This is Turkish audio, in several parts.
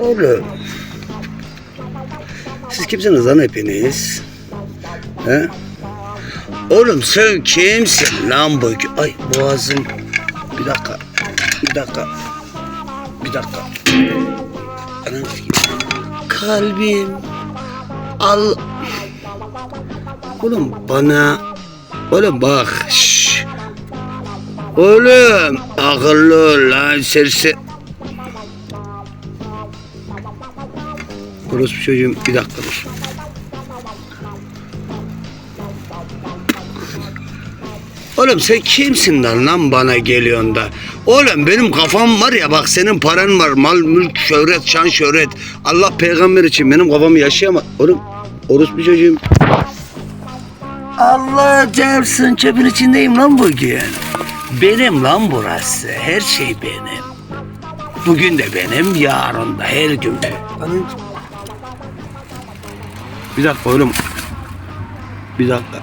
Oğlum. Siz kimsiniz lan hepiniz? He? Oğlum sen kimsin lan bu? Ay boğazım. Bir dakika. Bir dakika. Bir dakika. Kalbim. Al. Oğlum bana. Oğlum bak. Oğlum akıllı ol lan serse. Orospu çocuğum bir dakika dur. Oğlum sen kimsin lan lan bana geliyorsun da? Oğlum benim kafam var ya bak senin paran var. Mal, mülk, şöhret, şan, şöhret. Allah peygamber için benim kafamı yaşayama. Oğlum orospu çocuğum. Allah çarpsın çöpün içindeyim lan bugün. Benim lan burası. Her şey benim. Bugün de benim, yarın da, her gün de. Anın- Bir dakika oğlum. Bir dakika.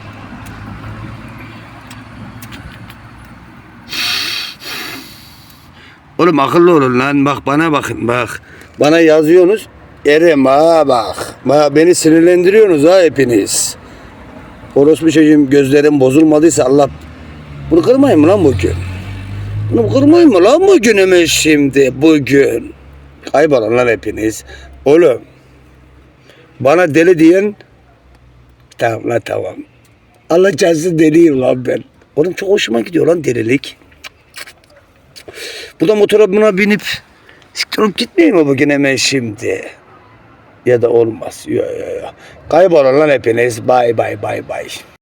Oğlum akıllı olun lan bak bana bakın bak. Bana yazıyorsunuz. Erim ha bak. bak. Beni sinirlendiriyorsunuz ha hepiniz. Orospu çocuğum gözlerim bozulmadıysa Allah... Bunu kırmayın mı lan bugün? Bunu kırmayın mı lan bugünümüz şimdi bugün? Kaybolun lan hepiniz. Oğlum. Bana deli diyen... Tamam lan tamam. Allah cazı deliyim lan ben. Oğlum çok hoşuma gidiyor lan delilik. Bu da motora buna binip siktir olup gitmeyeyim mi bugün hemen şimdi? Ya da olmaz. Yo, yo, yo. Kaybolun lan hepiniz. Bay bay bay bay.